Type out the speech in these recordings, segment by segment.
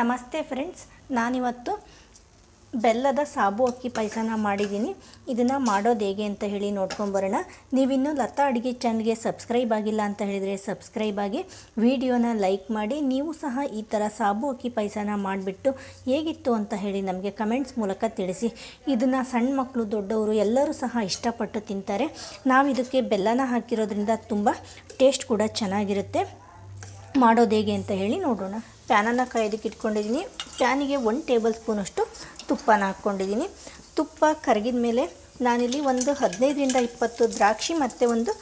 ನಮಸ್ತೆ ಫ್ರೆಂಡ್ಸ್, ನಾನಿವತ್ತು ಬೆಲ್ಲದ ಸಾಬು ಅಕ್ಕಿ ಪಾಯಸನ ಮಾಡಿದ್ದೀನಿ. ಇದನ್ನು ಮಾಡೋದು ಹೇಗೆ ಅಂತ ಹೇಳಿ ನೋಡ್ಕೊಂಬರೋಣ ನೀವಿನ್ನೂ ಲತಾ ಅಡುಗೆ ಚಾನಲ್ಗೆ ಸಬ್ಸ್ಕ್ರೈಬ್ ಆಗಿಲ್ಲ ಅಂತ ಹೇಳಿದರೆ ಸಬ್ಸ್ಕ್ರೈಬ್ ಆಗಿ, ವಿಡಿಯೋನ ಲೈಕ್ ಮಾಡಿ, ನೀವು ಸಹ ಈ ಥರ ಸಾಬು ಅಕ್ಕಿ ಪಾಯಸನ ಮಾಡಿಬಿಟ್ಟು ಹೇಗಿತ್ತು ಅಂತ ಹೇಳಿ ನಮಗೆ ಕಮೆಂಟ್ಸ್ ಮೂಲಕ ತಿಳಿಸಿ. ಇದನ್ನು ಸಣ್ಣ ಮಕ್ಕಳು ದೊಡ್ಡವರು ಎಲ್ಲರೂ ಸಹ ಇಷ್ಟಪಟ್ಟು ತಿಂತಾರೆ. ನಾವು ಇದಕ್ಕೆ ಬೆಲ್ಲನ ಹಾಕಿರೋದ್ರಿಂದ ತುಂಬ ಟೇಸ್ಟ್ ಕೂಡ ಚೆನ್ನಾಗಿರುತ್ತೆ. ಮಾಡೋದು ಹೇಗೆ ಅಂತ ಹೇಳಿ ನೋಡೋಣ. ಪ್ಯಾನನ್ನು ಕಾಯೋದಕ್ಕೆ ಇಟ್ಕೊಂಡಿದ್ದೀನಿ ಪ್ಯಾನಿಗೆ ಒನ್ ಟೇಬಲ್ ಸ್ಪೂನಷ್ಟು ತುಪ್ಪನ ಹಾಕ್ಕೊಂಡಿದ್ದೀನಿ ತುಪ್ಪ ಕರಗಿದ ಮೇಲೆ ನಾನಿಲ್ಲಿ ಒಂದು ಹದಿನೈದರಿಂದ ಇಪ್ಪತ್ತು ದ್ರಾಕ್ಷಿ ಮತ್ತು ಒಂದು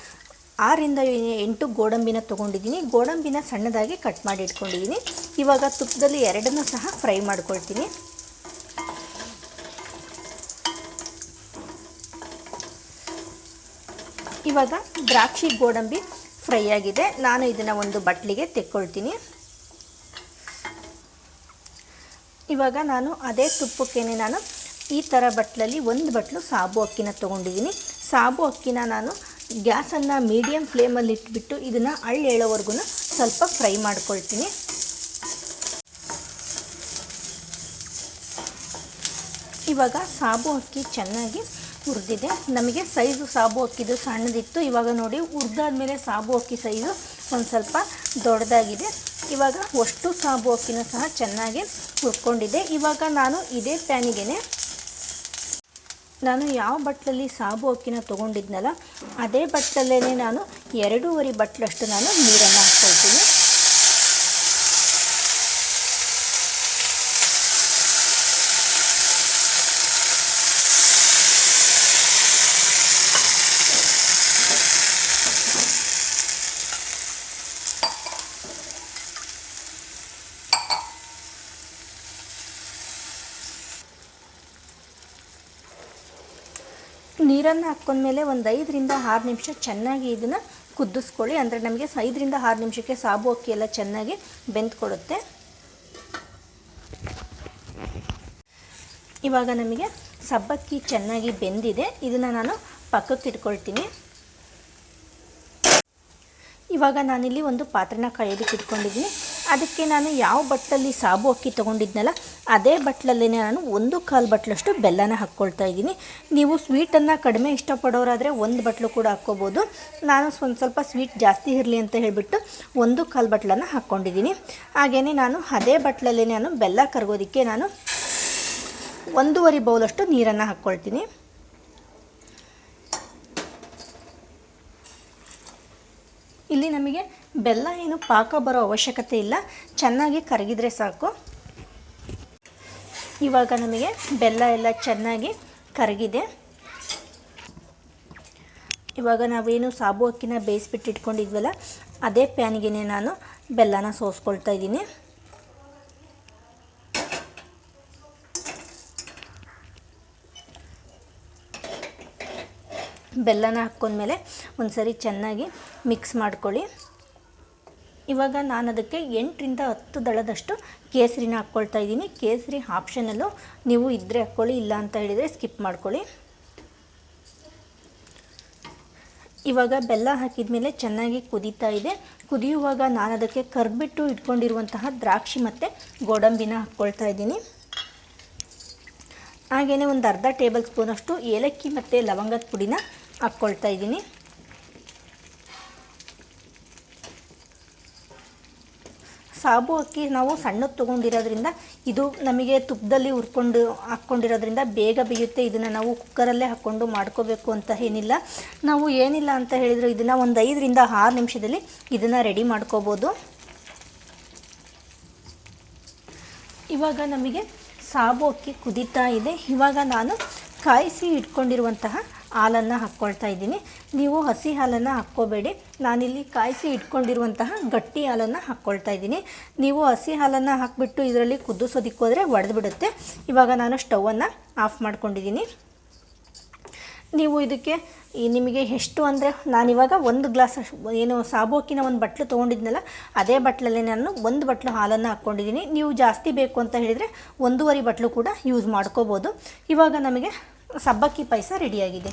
ಆರರಿಂದ ಎಂಟು ಗೋಡಂಬಿನ ತೊಗೊಂಡಿದ್ದೀನಿ ಗೋಡಂಬಿನ ಸಣ್ಣದಾಗಿ ಕಟ್ ಮಾಡಿ ಇಟ್ಕೊಂಡಿದ್ದೀನಿ ಇವಾಗ ತುಪ್ಪದಲ್ಲಿ ಎರಡನ್ನೂ ಸಹ ಫ್ರೈ ಮಾಡ್ಕೊಳ್ತೀನಿ. ಇವಾಗ ದ್ರಾಕ್ಷಿ, ಗೋಡಂಬಿ ಫ್ರೈ ಆಗಿದೆ. ನಾನು ಇದನ್ನು ಒಂದು ಬಟ್ಲಿಗೆ ತೆಕ್ಕೊಳ್ತೀನಿ. ಇವಾಗ ನಾನು ಅದೇ ತುಪ್ಪಕ್ಕೇನೆ ನಾನು ಈ ಥರ ಬಟ್ಲಲ್ಲಿ ಒಂದು ಬಟ್ಲು ಸಾಬು ಅಕ್ಕಿನ ತೊಗೊಂಡಿದ್ದೀನಿ. ಸಾಬು ಅಕ್ಕಿನ ನಾನು ಗ್ಯಾಸನ್ನು ಮೀಡಿಯಮ್ ಫ್ಲೇಮಲ್ಲಿ ಇಟ್ಬಿಟ್ಟು ಇದನ್ನು ಅಳ್ಳು ಹೇಳೋವರೆಗೂ ಸ್ವಲ್ಪ ಫ್ರೈ ಮಾಡ್ಕೊಳ್ತೀನಿ. ಇವಾಗ ಸಾಬು ಅಕ್ಕಿ ಚೆನ್ನಾಗಿ ಹುರಿದಿದೆ. ನಮಗೆ ಸೈಜು ಸಾಬು ಅಕ್ಕಿದು ಸಣ್ಣದಿತ್ತು. ಇವಾಗ ನೋಡಿ, ಹುರಿದಾದ್ಮೇಲೆ ಸಾಬು ಅಕ್ಕಿ ಸೈಜು ಒಂದು ಸ್ವಲ್ಪ ದೊಡ್ಡದಾಗಿದೆ. ಇವಾಗ ಅಷ್ಟು ಸಾಬು ಅಕ್ಕಿನೂ ಸಹ ಚೆನ್ನಾಗಿ ಹುರ್ಕೊಂಡಿದೆ. ಇವಾಗ ನಾನು ಇದೇ ಪ್ಯಾನಿಗೆ ನಾನು ಯಾವ ಬಟ್ಲಲ್ಲಿ ಸಾಬು ಅಕ್ಕಿನ ತೊಗೊಂಡಿದ್ನಲ್ಲ, ಅದೇ ಬಟ್ಲಲ್ಲೇ ನಾನು ಎರಡೂವರೆ ಬಟ್ಲಷ್ಟು ನಾನು ನೀರನ್ನು ಹಾಕ್ಕೊಳ್ತೀನಿ ನೀರನ್ನು ಹಾಕ್ಕೊಂಡ್ಮೇಲೆ ಒಂದು ಐದರಿಂದ ಆರು ನಿಮಿಷ ಚೆನ್ನಾಗಿ ಇದನ್ನು ಕುದಿಸ್ಕೊಳ್ಳಿ ಅಂದರೆ ನಮಗೆ ಐದರಿಂದ ಆರು ನಿಮಿಷಕ್ಕೆ ಸಾಬು ಅಕ್ಕಿ ಎಲ್ಲ ಚೆನ್ನಾಗಿ ಬೆಂದ್ಕೊಡುತ್ತೆ. ಇವಾಗ ನಮಗೆ ಸಬ್ಬಕ್ಕಿ ಚೆನ್ನಾಗಿ ಬೆಂದಿದೆ. ಇದನ್ನು ನಾನು ಪಕ್ಕಕ್ಕೆ ಇಟ್ಕೊಳ್ತೀನಿ. ಇವಾಗ ನಾನಿಲ್ಲಿ ಒಂದು ಪಾತ್ರೆನ ಕಾಯೋದಕ್ಕೆ ಇಟ್ಕೊಂಡಿದ್ದೀನಿ ಅದಕ್ಕೆ ನಾನು ಯಾವ ಬಟ್ಟಲಲ್ಲಿ ಸಾಬು ಅಕ್ಕಿ ತೊಗೊಂಡಿದ್ನಲ್ಲ, ಅದೇ ಬಟ್ಲಲ್ಲೇ ನಾನು ಒಂದು ಕಾಲು ಬಟ್ಲಷ್ಟು ಬೆಲ್ಲನ ಹಾಕ್ಕೊಳ್ತಾ ಇದ್ದೀನಿ. ನೀವು ಸ್ವೀಟನ್ನು ಕಡಿಮೆ ಇಷ್ಟಪಡೋರಾದರೆ ಒಂದು ಬಟ್ಲು ಕೂಡ ಹಾಕ್ಕೋಬೋದು. ನಾನು ಒಂದು ಸ್ವಲ್ಪ ಸ್ವೀಟ್ ಜಾಸ್ತಿ ಇರಲಿ ಅಂತ ಹೇಳಿಬಿಟ್ಟು ಒಂದು ಕಾಲು ಬಟ್ಲನ್ನು ಹಾಕ್ಕೊಂಡಿದ್ದೀನಿ. ಹಾಗೆಯೇ ನಾನು ಅದೇ ಬಟ್ಲಲ್ಲೇ ನಾನು ಬೆಲ್ಲ ಕರಗೋದಕ್ಕೆ ನಾನು ಒಂದೂವರೆ ಬೌಲಷ್ಟು ನೀರನ್ನು ಹಾಕ್ಕೊಳ್ತೀನಿ. ಇಲ್ಲಿ ನಮಗೆ ಬೆಲ್ಲ ಏನು ಪಾಕ ಬರೋ ಅವಶ್ಯಕತೆ ಇಲ್ಲ. ಚೆನ್ನಾಗಿ ಕರಗಿದ್ರೆ ಸಾಕು. ಇವಾಗ ನಮಗೆ ಬೆಲ್ಲ ಎಲ್ಲ ಚೆನ್ನಾಗಿ ಕರಗಿದೆ. ಇವಾಗ ನಾವೇನು ಸಾಬು ಅಕ್ಕಿನ ಬೇಯಿಸ್ಬಿಟ್ಟು ಇಟ್ಕೊಂಡಿದ್ವಲ್ಲ, ಅದೇ ಪ್ಯಾನ್ಗೆ ನಾನು ಬೆಲ್ಲನ ಸೋಸ್ಕೊಳ್ತಾ ಇದ್ದೀನಿ. ಬೆಲ್ಲನ ಹಾಕ್ಕೊಂಡ್ಮೇಲೆ ಒಂದು ಸರಿ ಚೆನ್ನಾಗಿ ಮಿಕ್ಸ್ ಮಾಡ್ಕೊಳ್ಳಿ. ಇವಾಗ ನಾನು ಅದಕ್ಕೆ ಎಂಟರಿಂದ ಹತ್ತು ದಳದಷ್ಟು ಕೇಸರಿನ ಹಾಕ್ಕೊಳ್ತಾ ಇದ್ದೀನಿ. ಕೇಸರಿ ಆಪ್ಷನಲ್ಲು ನೀವು ಇದ್ದರೆ ಹಾಕ್ಕೊಳ್ಳಿ, ಇಲ್ಲ ಅಂತ ಹೇಳಿದರೆ ಸ್ಕಿಪ್ ಮಾಡ್ಕೊಳ್ಳಿ. ಇವಾಗ ಬೆಲ್ಲ ಹಾಕಿದ ಮೇಲೆ ಚೆನ್ನಾಗಿ ಕುದೀತಾ ಇದೆ. ಕುದಿಯುವಾಗ ನಾನು ಅದಕ್ಕೆ ಕರ್ಬಿಟ್ಟು ಇಟ್ಕೊಂಡಿರುವಂತಹ ದ್ರಾಕ್ಷಿ ಮತ್ತು ಗೋಡಂಬಿನ ಹಾಕ್ಕೊಳ್ತಾ ಇದ್ದೀನಿ. ಹಾಗೆಯೇ ಒಂದು ಅರ್ಧ ಟೇಬಲ್ ಸ್ಪೂನಷ್ಟು ಏಲಕ್ಕಿ ಮತ್ತು ಲವಂಗದ ಪುಡಿನ ಹಾಕ್ಕೊಳ್ತಾ ಇದ್ದೀನಿ. ಸಾಬು ಅಕ್ಕಿ ನಾವು ಸಣ್ಣದು ತೊಗೊಂಡಿರೋದ್ರಿಂದ ಇದು ನಮಗೆ ತುಪ್ಪದಲ್ಲಿ ಹುರ್ಕೊಂಡು ಹಾಕ್ಕೊಂಡಿರೋದ್ರಿಂದ ಬೇಗ ಬೇಯುತ್ತೆ. ಇದನ್ನು ನಾವು ಕುಕ್ಕರಲ್ಲೇ ಹಾಕ್ಕೊಂಡು ಮಾಡ್ಕೋಬೇಕು ಅಂತ ಏನಿಲ್ಲ. ನಾವು ಏನಿಲ್ಲ ಅಂತ ಹೇಳಿದ್ರು ಇದನ್ನು ಒಂದು ಐದರಿಂದ ಆರು ನಿಮಿಷದಲ್ಲಿ ಇದನ್ನು ರೆಡಿ ಮಾಡ್ಕೋಬೋದು. ಇವಾಗ ನಮಗೆ ಸಾಬು ಅಕ್ಕಿ ಕುದೀತಾ ಇದೆ. ಇವಾಗ ನಾನು ಕಾಯಿಸಿ ಇಟ್ಕೊಂಡಿರುವಂತಹ ಹಾಲನ್ನು ಹಾಕ್ಕೊಳ್ತಾ ಇದ್ದೀನಿ. ನೀವು ಹಸಿ ಹಾಲನ್ನು ಹಾಕ್ಕೋಬೇಡಿ. ನಾನಿಲ್ಲಿ ಕಾಯಿಸಿ ಇಟ್ಕೊಂಡಿರುವಂತಹ ಗಟ್ಟಿ ಹಾಲನ್ನು ಹಾಕ್ಕೊಳ್ತಾ ಇದ್ದೀನಿ. ನೀವು ಹಸಿ ಹಾಲನ್ನು ಹಾಕಿಬಿಟ್ಟು ಇದರಲ್ಲಿ ಕುದಿಸೋದಕ್ಕೆ ಹೋದರೆ ಒಡೆದ್ಬಿಡುತ್ತೆ. ಇವಾಗ ನಾನು ಸ್ಟವನ್ನು ಆಫ್ ಮಾಡ್ಕೊಂಡಿದ್ದೀನಿ. ನೀವು ಇದಕ್ಕೆ ನಿಮಗೆ ಎಷ್ಟು ಅಂದರೆ ನಾನಿವಾಗ ಒಂದು ಗ್ಲಾಸ್ ಏನು ಸಾಬೋಕಿನ ಒಂದು ಬಟ್ಲು ತೊಗೊಂಡಿದ್ನಲ್ಲ, ಅದೇ ಬಟ್ಲಲ್ಲೇ ನಾನು ಒಂದು ಬಟ್ಲು ಹಾಲನ್ನು ಹಾಕ್ಕೊಂಡಿದ್ದೀನಿ. ನೀವು ಜಾಸ್ತಿ ಬೇಕು ಅಂತ ಹೇಳಿದರೆ ಒಂದೂವರೆ ಬಟ್ಲು ಕೂಡ ಯೂಸ್ ಮಾಡ್ಕೋಬೋದು. ಇವಾಗ ನಮಗೆ ಸಬ್ಬಕ್ಕಿ ಪಾಯಸ ರೆಡಿಯಾಗಿದೆ.